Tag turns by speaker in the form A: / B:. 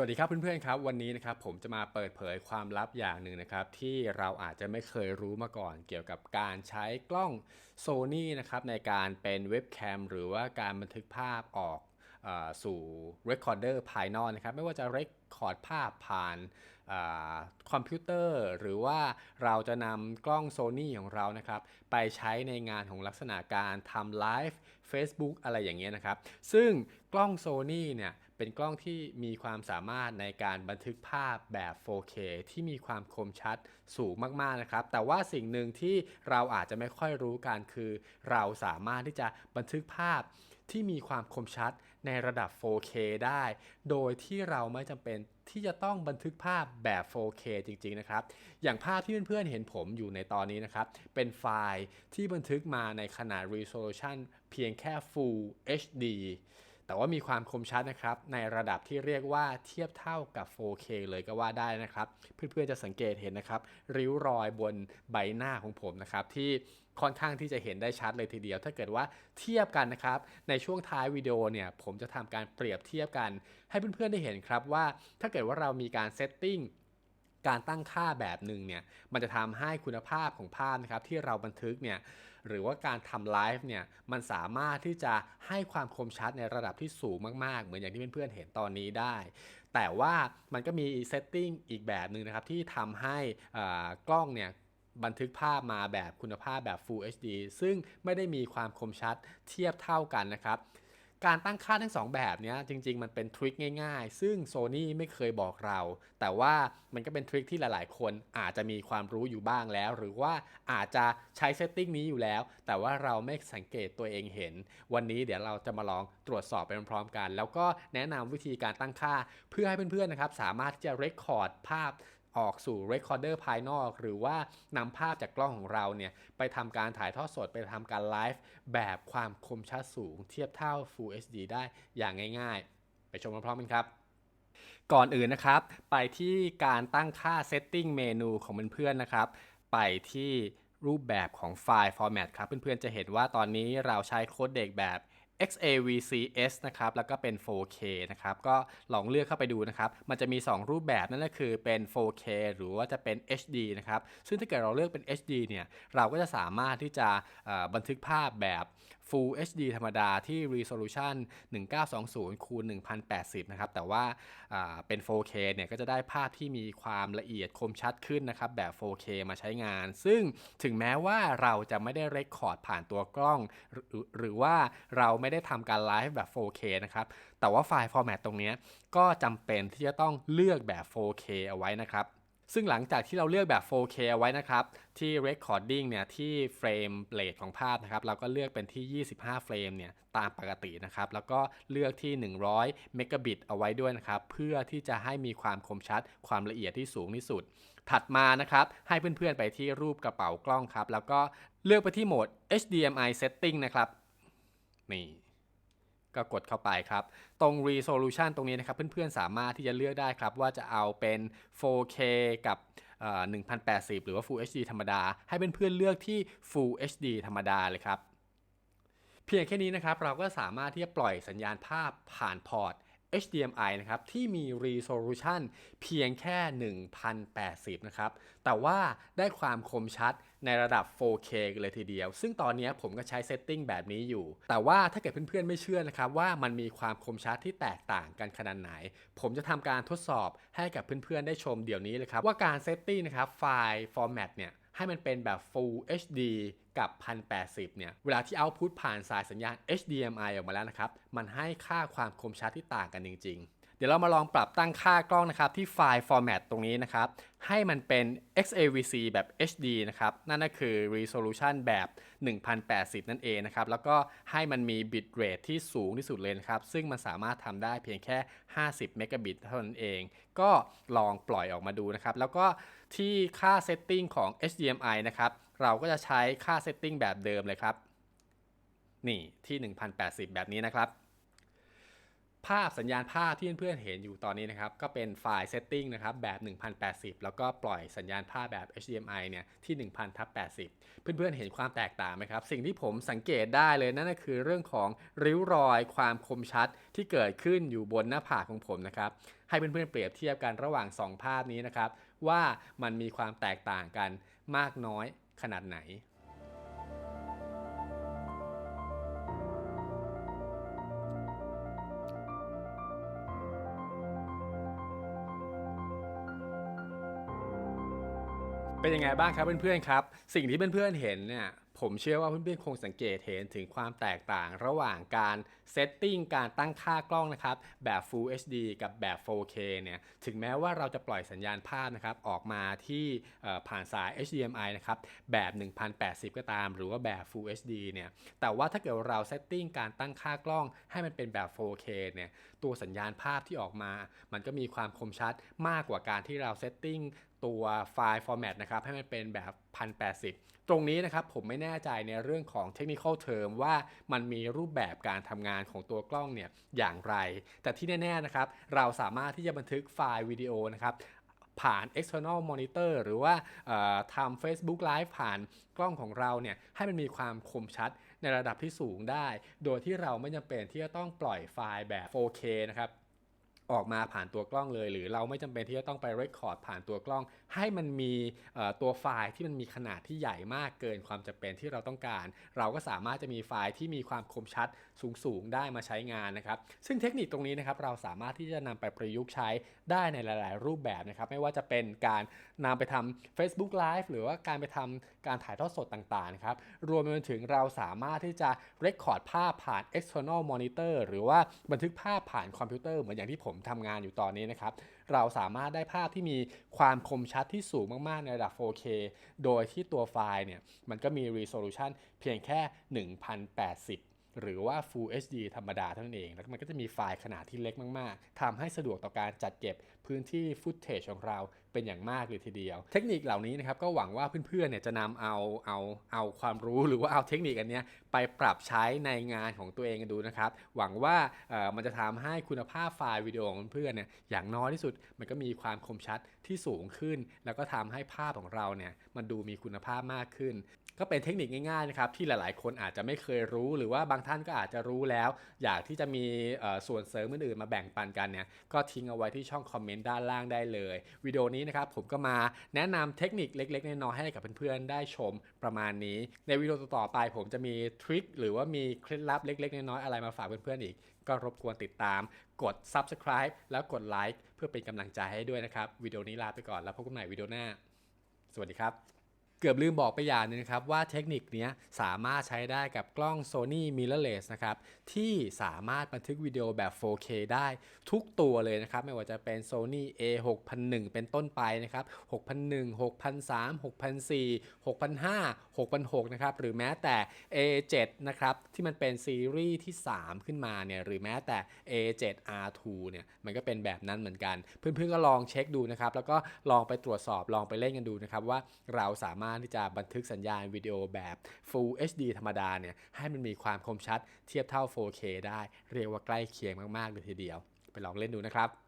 A: สวัสดีครับเพื่อนๆครับวันนี้นะครับผมจะมาเปิดเผยความลับอย่างหนึ่งนะครับที่เราอาจจะไม่เคยรู้มาก่อน เกี่ยวกับการใช้กล้อง Sony นะครับในการเป็นเว็บแคมหรือว่าการบันทึกภาพออกอสู่ Recorder ภายนอกนะครับไม่ว่าจะ Record ภาพผ่านอคอมพิวเตอร์ หรือว่าเราจะนำกล้อง Sony ของเรานะครับไปใช้ในงานของลักษณะการทำไลฟ์ Facebook อะไรอย่างเงี้ยนะครับซึ่งกล้อง Sony เนี่ย เป็นกล้องที่มีความสามารถในการบันทึกภาพแบบ 4K ที่มีความคมชัดสูงมากๆนะครับ แต่ว่าสิ่งหนึ่งที่เราอาจจะไม่ค่อยรู้กันคือ เราสามารถที่จะบันทึกภาพที่มีความคมชัดในระดับ 4K ได้ โดยที่เราไม่จำเป็นที่จะต้องบันทึกภาพแบบ 4K จริงๆ นะครับ อย่างภาพที่เพื่อนๆ เห็นผมอยู่ในตอนนี้นะครับ เป็นไฟล์ที่บันทึกมาในขนาด resolution เพียงแค่ Full HD แต่ว่ามีความคมชัดนะครับ ในระดับที่เรียกว่าเทียบเท่ากับ 4K เลยก็ว่าได้นะครับ เพื่อนๆจะสังเกตเห็นนะครับ ริ้วรอยบนใบหน้าของผมนะครับ ที่ค่อนข้างที่จะเห็นได้ชัดเลยทีเดียว ถ้าเกิดว่าเทียบกันนะครับ ในช่วงท้ายวิดีโอเนี่ยผมจะทำการเปรียบเทียบกัน ให้เพื่อนๆได้เห็นครับว่า ถ้าเกิดว่าเรามีการเซตติ้ง การตั้งค่าแบบหนึ่งเนี่ยมันจะทำให้คุณภาพของภาพนะครับที่เราบันทึกเนี่ยหรือว่าการทำไลฟ์เนี่ยมันสามารถที่จะให้ความคมชัดในระดับที่สูงมากๆ เหมือนอย่างที่เพื่อนๆเห็นตอนนี้ได้ แต่ว่ามันก็มีเซตติ้งอีกแบบหนึ่งนะครับที่ทำให้กล้องเนี่ยบันทึกภาพมาแบบคุณภาพแบบ Full HD ซึ่งไม่ได้มีความคมชัดเทียบเท่ากันนะครับ การตั้งค่าทั้ง 2 แบบนี้จริง ๆ มันเป็นทริคง่ายๆ ซึ่ง Sony ไม่เคยบอกเรา แต่ว่ามันก็เป็นทริคที่หลายๆ คนอาจจะมีความรู้อยู่บ้างแล้ว หรือว่าอาจจะใช้เซตติ้งนี้อยู่แล้ว แต่ว่าเราไม่สังเกตตัวเองเห็น วันนี้เดี๋ยวเราจะมาลองตรวจสอบไปพร้อมๆกัน แล้วก็แนะนำวิธีการตั้งค่า เพื่อให้เพื่อนๆนะครับสามารถที่จะเรคคอร์ดภาพ ออกสู่ Recorder ภายนอก หรือว่านำภาพจากกล้องของเราเนี่ยไปทำการถ่ายทอดสดไปทำการไลฟ์แบบความคมชัดสูง เทียบเท่า Full HD ได้อย่างง่ายๆ ไปชมพร้อมๆกันครับก่อนอื่นนะครับ ไปที่การตั้งค่า Setting เมนูของเพื่อนๆนะครับ ไปที่รูปแบบของไฟล์ Format ครับ เพื่อนๆจะเห็นว่าตอนนี้เราใช้โค้ดเด็กแบบ XAVCS นะครับ แล้วก็เป็น 4K นะครับ ก็ลองเลือกเข้าไปดูนะครับ มันจะมี 2 รูปแบบนั่นก็คือเป็น 4K หรือว่าจะเป็น HD นะครับ ซึ่งถ้าเกิดเราเลือกเป็น HD เนี่ย เราก็จะสามารถที่จะบันทึกภาพแบบ Full HD ธรรมดาที่ resolution 1920คูณ1080 นะครับ แต่ว่าาเป็น 4K เนี่ยก็จะได้ภาพที่มีความละเอียดคมชัดขึ้นนะครับแบบ 4K มาใช้งาน ซึ่งถึงแม้ว่าเราจะไม่ได้เรคคอร์ดผ่านตัวกล้อง หรือว่าเราไม่ได้ทำการไลฟ์แบบ 4K นะครับ แต่ว่าไฟล์ format ตตรงนี้ก็จำเป็นที่จะต้องเลือกแบบ 4K เอาไว้นะครับ ซึ่งหลังจากที่เราเลือกแบบ 4K ไว้นะครับ ที่ recording เนี่ย ที่เฟรมเรทของภาพนะครับ เราก็เลือกเป็นที่ 25 เฟรมเนี่ย ตามปกตินะครับ แล้วก็เลือกที่ 100 เมกะบิตเอาไว้ด้วยนะครับ เพื่อที่จะให้มีความคมชัด ความละเอียดที่สูงที่สุด ถัดมานะครับ ให้เพื่อนๆไปที่รูปกระเป๋ากล้องครับ แล้วก็เลือกไปที่โหมด HDMI setting นะครับ นี่ ก็กดเข้าไปครับ ตรง resolution ตรงนี้นะครับ เพื่อนๆ สามารถที่จะเลือกได้ครับ ว่าจะเอาเป็น 4K กับ1080 หรือว่า Full HD ธรรมดา ให้เพื่อนๆ เลือกที่ Full HD ธรรมดาเลยครับ เพียงแค่นี้นะครับ เราก็สามารถที่จะปล่อยสัญญาณภาพผ่านพอร์ต HDMI นะครับ ที่มี resolution เพียงแค่ 1080 นะครับ แต่ว่าได้ความคมชัด ในระดับ 4K เลยทีเดียว ซึ่งตอนนี้ผมก็ใช้เซตติ้งแบบนี้อยู่ แต่ว่าถ้าเกิดเพื่อนๆไม่เชื่อนะครับว่ามันมีความคมชัดที่แตกต่างกันขนาดไหน ผมจะทำการทดสอบให้กับเพื่อนๆได้ชมเดี๋ยวนี้เลยครับ ว่าการเซตติ้งนะครับไฟล์ format เนี่ยให้มันเป็นแบบ Full HD กับ 1080 เนี่ย เวลาที่เอาพุทผ่านสายสัญญาณ HDMI ออกมาแล้วนะครับ มันให้ค่าความคมชัดที่ต่างกันจริง ๆ เดี๋ยวเรามาลองปรับตั้งค่ากล้องนะครับที่ไฟล์ format ตรงนี้นะครับ ให้มันเป็น XAVC แบบ HD นะครับ นั่นก็คือ resolution แบบ 1080 นั่นเองนะครับ แล้วก็ให้มันมี bit rate ที่สูงที่สุดเลยนะครับ ซึ่งมันสามารถทำได้เพียงแค่ 50 เมกะบิตเท่านั้นเอง ก็ลองปล่อยออกมาดูนะครับ แล้วก็ที่ค่า setting ของ HDMI นะครับ เราก็จะใช้ค่า setting แบบเดิมเลยครับ นี่ที่ 1080 แบบนี้นะครับ ภาพสัญญาณภาพที่เพื่อนๆเห็นอยู่ตอนนี้นะครับ ก็เป็นไฟล์ setting นะครับ แบบ 1080 แล้วก็ปล่อยสัญญาณภาพแบบ HDMI เนี่ยที่ 1000ทับ80 เพื่อนๆเห็นความแตกต่างไหมครับ สิ่งที่ผมสังเกตได้เลยนั่นก็คือเรื่องของริ้วรอยความคมชัดที่เกิดขึ้นอยู่บนหน้าผากของผมนะครับ ให้เพื่อนๆเปรียบเทียบกันระหว่าง 2 ภาพนี้นะครับ ว่ามันมีความแตกต่างกันมากน้อยขนาดไหน เป็นยังไงบ้างครับเพื่อนๆครับ สิ่งที่เพื่อนๆเห็นเนี่ยผมเชื่อว่าเพื่อนๆคงสังเกตเห็นถึงความแตกต่างระหว่างการเซตติ้งการตั้งค่ากล้องนะครับแบบ Full HD กับแบบ 4K เนี่ยถึงแม้ว่าเราจะปล่อยสัญญาณภาพนะครับออกมาที่ผ่านสาย HDMI นะครับแบบ 1080 ก็ตาม หรือว่าแบบ Full HD เนี่ยแต่ว่าถ้าเกิดเราเซตติ้งการตั้งค่ากล้องให้มันเป็นแบบ 4K เนี่ยตัวสัญญาณภาพที่ออกมา มันก็มีความคมชัดมากกว่าการที่เราเซตติ้ง ตัวไฟล์ format นะครับให้มันเป็นแบบ 1080 ตรงนี้นะครับผมไม่แน่ใจในเรื่องของ technical term ว่ามันมีรูปแบบการทำงานของตัวกล้องเนี่ยอย่างไร แต่ที่แน่ๆนะครับเราสามารถที่จะบันทึกไฟล์วิดีโอนะครับผ่าน external monitor หรือว่าทำ Facebook Live ผ่านกล้องของเราเนี่ยให้มันมีความคมชัดในระดับที่สูงได้ โดยที่เราไม่จำเป็นที่จะต้องปล่อยไฟล์แบบ 4K นะครับ ออกมาผ่านตัวกล้องเลย หรือเราไม่จำเป็นที่จะต้องไปเรคคอร์ดผ่านตัวกล้อง ให้มันมีตัวไฟล์ที่มันมีขนาดที่ใหญ่มากเกินความจำเป็นที่เราต้องการ เราก็สามารถจะมีไฟล์ที่มีความคมชัดสูงๆได้มาใช้งานนะครับซึ่งเทคนิคตรงนี้นะครับเราสามารถที่จะนำไปประยุกต์ใช้ได้ในหลาย ๆ รูปแบบนะครับไม่ว่าจะเป็นการนำไปทำ Facebook Live หรือว่าการไปทำการถ่ายทอดสดต่างๆนะครับรวมไปถึงเราสามารถที่จะเรคคอร์ดภาพผ่าน external monitor หรือว่าบันทึกภาพผ่านคอมพิวเตอร์เหมือนอย่างที่ผมทำงานอยู่ตอนนี้นะครับ เราสามารถได้ภาพที่มีความคมชัดที่สูงมากๆ ในระดับ 4K โดยที่ตัวไฟล์เนี่ยมันก็มี resolution เพียงแค่ 1080 หรือว่า Full HD ธรรมดาเท่านั้นเอง แล้วมันก็จะมีไฟล์ขนาดที่เล็กมาก ๆทำให้สะดวกต่อการจัดเก็บพื้นที่ฟุตเทจของเราเป็นอย่างมากเลยทีเดียว เทคนิคเหล่านี้นะครับก็หวังว่าเพื่อนๆเนี่ยจะนำเอาเอาเอาความรู้หรือว่าเอาเทคนิคอันเนี้ยไปปรับใช้ในงานของตัวเองกันดูนะครับ หวังว่ามันจะทำให้คุณภาพไฟล์วิดีโอของเพื่อนๆเนี่ยอย่างน้อยที่สุด มันก็มีความคมชัดที่สูงขึ้น แล้วก็ทำให้ภาพของเราเนี่ยมันดูมีคุณภาพมากขึ้น ก็เป็นเทคนิคง่ายๆนะครับที่หลายๆ คนอาจจะไม่เคยรู้หรือว่าบางท่านก็อาจจะรู้แล้ว อยากที่จะมีส่วนเสริมอื่นๆมาแบ่งปันกันเนี่ยก็ทิ้งเอาไว้ที่ช่องคอมเมนต์ด้านล่างได้เลยวิดีโอนี้นะครับผมก็มาแนะนำเทคนิคเล็กๆน้อยๆให้กับเพื่อนๆได้ชมประมาณนี้ ในวิดีโอต่อไปผมจะมีทริคหรือว่ามีเคล็ดลับเล็กๆน้อยๆอะไรมาฝากเพื่อนๆอีก ก็รบกวนติดตาม กด subscribe แล้วกดไลค์เพื่อเป็นกำลังใจให้ด้วยนะครับวิดีโอนี้ลาไปก่อนแล้วพบกันใหม่วิดีโอหน้า สวัสดีครับ เกือบลืมบอกไปอย่างหนึงนะครับว่าเทคนิคนี้สามารถใช้ได้กับกล้อง Sony mirrorless นะครับที่สามารถบันทึกวิดีโอแบบ 4K ได้ทุกตัวเลยนะครับ ไม่ว่าจะเป็น Sony A 6001เป็นต้นไปนะครับ6001 6003 6004 6005 6006นะครับหรือแม้แต่ A7 นะครับที่มันเป็นซีรีส์ที่ 3 ขึ้นมาเนี่ยหรือแม้แต่ A7R2 เนี่ยมันก็เป็นแบบนั้นเหมือนกัน เพื่อนๆก็ลองเช็คดูนะครับแล้วก็ลองไปตรวจสอบลองไปเล่นกันดูนะครับว่าเราสามารถารถที่จะบันทึกสัญญาณวิดีโอแบบ Full HD ธรรมดาเนี่ยให้มันมีความคมชัดเทียบเท่า 4K ได้เรียกว่าใกล้เคียงมากๆเลยทีเดียว ไปลองเล่นดูนะครับ